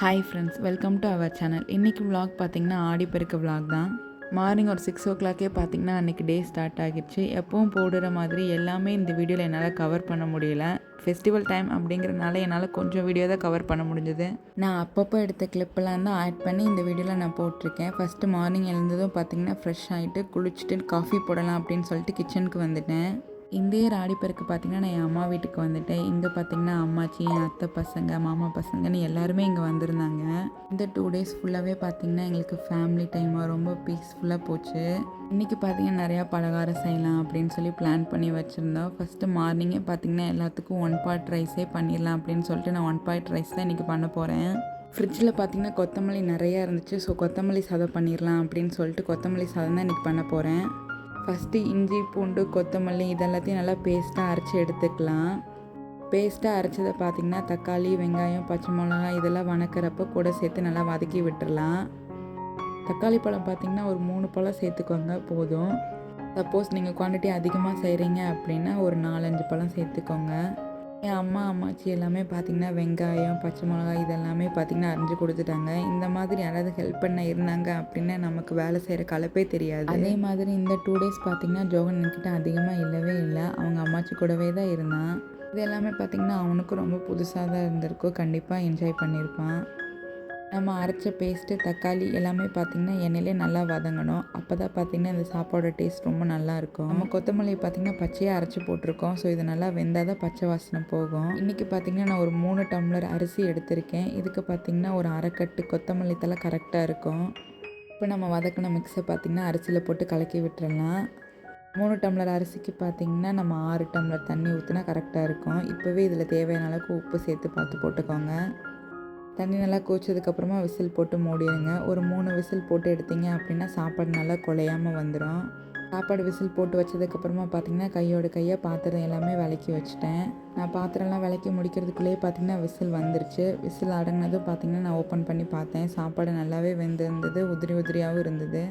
Hi friends welcome to our channel இன்றைக்கி vlog பார்த்தீங்கன்னா Aadiperukku vlog தான். மார்னிங் ஒரு சிக்ஸ் ஓ கிளாக்கே பார்த்தீங்கன்னா அன்றைக்கி டே ஸ்டார்ட் ஆகிடுச்சு. எப்பவும் போடுற மாதிரி எல்லாமே இந்த வீடியோவில் என்னால் கவர் பண்ண முடியல. ஃபெஸ்டிவல் டைம் அப்படிங்கிறனால என்னால் கொஞ்சம் வீடியோ தான் கவர் பண்ண முடிஞ்சது. நான் அப்பப்போ எடுத்த கிளிப்பெல்லாம் தான் ஆட் பண்ணி இந்த வீடியோவில் நான் போட்டிருக்கேன். ஃபஸ்ட்டு மார்னிங் எழுந்ததும் பார்த்தீங்கன்னா ஃப்ரெஷ் ஆகிட்டு குளிச்சுட்டு காஃபி போடலாம் அப்படின்னு சொல்லிட்டு கிச்சனுக்கு வந்துட்டேன். இந்த இயர் ஆடிப்பெருக்கு பார்த்தீங்கன்னா நான் என் அம்மா வீட்டுக்கு வந்துட்டேன். இங்கே பார்த்தீங்கன்னா அம்மாச்சி என் அத்தை பசங்க மாமா பசங்கன்னு எல்லாருமே இங்கே வந்திருந்தாங்க. இந்த டூ டேஸ் ஃபுல்லாகவே பார்த்தீங்கன்னா எங்களுக்கு ஃபேமிலி டைமாக ரொம்ப பீஸ்ஃபுல்லாக போச்சு. இன்றைக்கி பார்த்திங்கன்னா நிறையா பலகாரம் செய்யலாம் அப்படின்னு சொல்லி பிளான் பண்ணி வச்சுருந்தோம். ஃபஸ்ட்டு மார்னிங்கே பார்த்தீங்கன்னா எல்லாத்துக்கும் ஒன் பாட் ரைஸே பண்ணிடலாம் அப்படின்னு சொல்லிட்டு நான் ஒன் பாயிண்ட் ரைஸ் தான் இன்றைக்கி பண்ண போகிறேன் ஃப்ரிட்ஜில் பார்த்தீங்கன்னா கொத்தமல்லி நிறையா இருந்துச்சு. ஸோ கொத்தமல்லி சாதம் பண்ணிடலாம் அப்படின்னு சொல்லிட்டு கொத்தமல்லி சாதம் தான் இன்றைக்கி பண்ண போகிறேன் ஃபஸ்ட்டு இஞ்சி பூண்டு கொத்தமல்லி இதெல்லாத்தையும் நல்லா பேஸ்ட்டாக அரைச்சி எடுத்துக்கலாம். பேஸ்ட்டாக அரைச்சதை பார்த்திங்கன்னா தக்காளி வெங்காயம் பச்சை மிளகாய் இதெல்லாம் வணக்கிறப்ப கூட சேர்த்து நல்லா வதக்கி விட்டுறலாம். தக்காளி பழம் பார்த்திங்கன்னா ஒரு மூணு பழம் சேர்த்துக்கோங்க போதும். சப்போஸ் நீங்கள் குவான்டிட்டி அதிகமாக செய்கிறீங்க அப்படின்னா ஒரு நாலஞ்சு பழம் சேர்த்துக்கோங்க. என் அம்மா அம்மாச்சி எல்லாமே பார்த்திங்கன்னா வெங்காயம் பச்சை மிளகாய் இதெல்லாமே பார்த்திங்கன்னா அரிஞ்சு கொடுத்துட்டாங்க. இந்த மாதிரி யாராவது ஹெல்ப் பண்ண இருந்தாங்க அப்படின்னா நமக்கு வேலை செய்கிற கலப்பே தெரியாது. அதே மாதிரி இந்த டூ டேஸ் பார்த்திங்கன்னா ஜோகன் என்கிட்ட அதிகமாக இல்லவே இல்லை. அவங்க அம்மாச்சி கூடவே தான் இருந்தான். இது எல்லாமே பார்த்திங்கன்னா அவனுக்கும் ரொம்ப புதுசாக தான் இருந்திருக்கும். கண்டிப்பாக என்ஜாய் பண்ணியிருப்பான் நம்ம அரைச்ச பேஸ்ட்டு தக்காளி எல்லாமே பார்த்திங்கன்னா எண்ணெயிலே நல்லா வதங்கணும். அப்போ தான் பார்த்திங்கன்னா இந்த சாப்பாடோட டேஸ்ட் ரொம்ப நல்லாயிருக்கும். நம்ம கொத்தமல்லி பார்த்திங்கன்னா பச்சையாக அரைச்சி போட்டிருக்கோம். ஸோ இது நல்லா வெந்தால் தான் பச்சை வாசனை போகும். இன்றைக்கி பார்த்திங்கன்னா நான் ஒரு மூணு டம்ளர் அரிசி எடுத்திருக்கேன். இதுக்கு பார்த்திங்கன்னா ஒரு அரைக்கட்டு கொத்தமல்லி தலை கரெக்டாக இருக்கும். இப்போ நம்ம வதக்கின மிக்ஸை பார்த்திங்கன்னா அரிசியில் போட்டு கலக்கி விட்டுறலாம். மூணு டம்ளர் அரிசிக்கு பார்த்திங்கன்னா நம்ம ஆறு டம்ளர் தண்ணி ஊற்றினா கரெக்டாக இருக்கும். இப்போவே இதில் தேவையான அளவுக்கு உப்பு சேர்த்து பார்த்து போட்டுக்கோங்க. தண்ணி நல்லா கொதிச்சதுக்கப்புறமா விசில் போட்டு மூடிடுங்க. ஒரு மூணு விசில் போட்டு எடுத்தீங்க அப்படின்னா சாப்பாடு நல்லா குலையாமல் வந்துடும் சாப்பாடு விசில் போட்டு வச்சதுக்கப்புறமா பார்த்தீங்கன்னா கையோட கையாக பாத்திரம் எல்லாமே விளக்கி வச்சுட்டேன். நான் பாத்திரம்லாம் விளக்கி முடிக்கிறதுக்குள்ளேயே பார்த்தீங்கன்னா விசில் வந்துருச்சு. விசில் அடங்கினதும் பார்த்திங்கன்னா நான் ஓப்பன் பண்ணி பார்த்தேன். சாப்பாடு நல்லாவே வெந்திருந்தது உதிரி உதிரியாகவும் இருந்தது.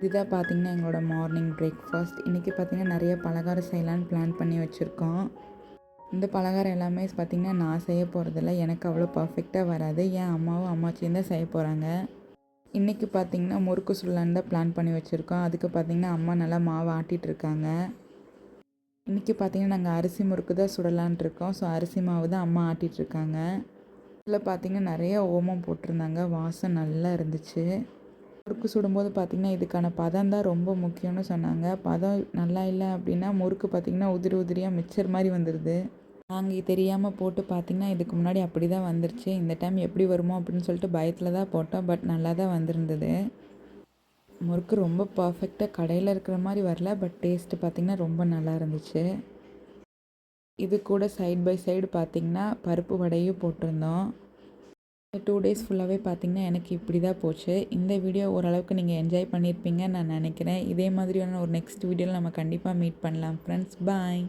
இதுதான் பார்த்திங்கன்னா எங்களோட மார்னிங் பிரேக்ஃபாஸ்ட். இன்றைக்கி பார்த்தீங்கன்னா நிறைய பலகாரம் செய்யலான்னு பிளான் பண்ணி வச்சுருக்கோம். இந்த பலகாரம் எல்லாமே பார்த்திங்கன்னா நான் செய்ய போகிறதில்ல எனக்கு அவ்வளோ பர்ஃபெக்டாக வராது. என் அம்மாவும் அம்மாச்சியும் தான் செய்ய போகிறாங்க இன்றைக்கி பார்த்திங்கன்னா முறுக்கு சுடலான்னு தான் பிளான் பண்ணி வச்சுருக்கோம். அதுக்கு பார்த்திங்கன்னா அம்மா நல்லா மாவு ஆட்டிகிட்டு இருக்காங்க இன்றைக்கி பார்த்திங்கன்னா நாங்கள் அரிசி முறுக்கு தான் சுடலான் இருக்கோம். ஸோ அரிசி மாவு தான் அம்மா ஆட்டிகிட்டு இருக்காங்க இதில் பார்த்திங்கன்னா நிறைய ஓமம் போட்டிருந்தாங்க. வாசம் நல்லா இருந்துச்சு. முறுக்கு சுடும்போது பார்த்திங்கன்னா இதுக்கான பதம் தான் ரொம்ப முக்கியம்னு சொன்னாங்க. பதம் நல்லா இல்லை அப்படின்னா முறுக்கு பார்த்திங்கன்னா உதிரி உதிரியாக மிக்சர் மாதிரி வந்துடுது நாங்கள் தெரியாமல் போட்டு பார்த்திங்கன்னா இதுக்கு முன்னாடி அப்படி தான் வந்துருச்சு. இந்த டைம் எப்படி வருமோ அப்படின்னு சொல்லிட்டு பயத்தில் தான் போட்டோம். பட் நல்லா தான் வந்திருந்தது. முறுக்கு ரொம்ப பர்ஃபெக்டாக கடையில் இருக்கிற மாதிரி வரல. பட் டேஸ்ட்டு பார்த்திங்கன்னா ரொம்ப நல்லா இருந்துச்சு. இது கூட சைட் பை சைடு பார்த்திங்கன்னா பருப்பு வடையும் போட்டிருந்தோம். டூ டேஸ் ஃபுல்லாகவே பார்த்திங்கன்னா எனக்கு இப்படி தான் போச்சு. இந்த வீடியோ ஓரளவுக்கு நீங்கள் என்ஜாய் பண்ணியிருப்பீங்கன்னு நான் நினைக்கிறேன். இதே மாதிரியான ஒரு நெக்ஸ்ட் வீடியோவில் நம்ம கண்டிப்பாக மீட் பண்ணலாம் ஃப்ரெண்ட்ஸ் பாய்